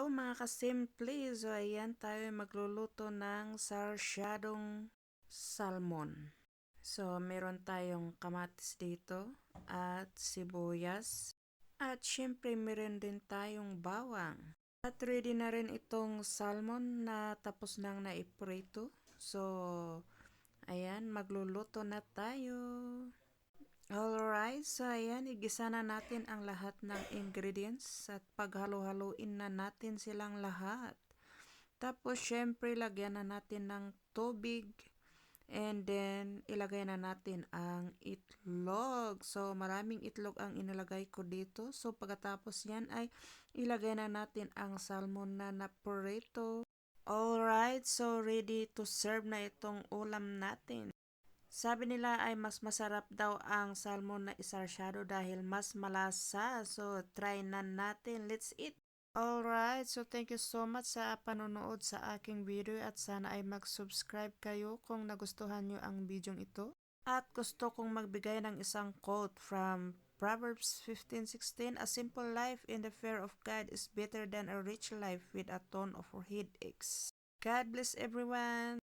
Hello mga kasimple. So ayan tayo magluluto ng sarsyadong salmon. So meron tayong kamatis dito at sibuyas. At syempre meron din tayong bawang. At ready na rin itong salmon na tapos nang naiprito. So ayan magluluto na tayo. Alright, so ayan, igisa na natin ang lahat ng ingredients at paghalo-haloin na natin silang lahat. Tapos, syempre, lagyan na natin ng tubig and then ilagay na natin ang itlog. So, maraming itlog ang inilagay ko dito. So, pagkatapos yan ay ilagay na natin ang salmon na naprito. Alright, so ready to serve na itong ulam natin. Sabi nila ay mas masarap daw ang salmon na isarsyado dahil mas malasa. So, try na natin. Let's eat! Alright, so thank you so much sa panonood sa aking video at sana ay mag-subscribe kayo kung nagustuhan nyo ang video ito. At gusto kong magbigay ng isang quote from Proverbs 15:16, A simple life in the fear of God is better than a rich life with a ton of headaches. God bless everyone!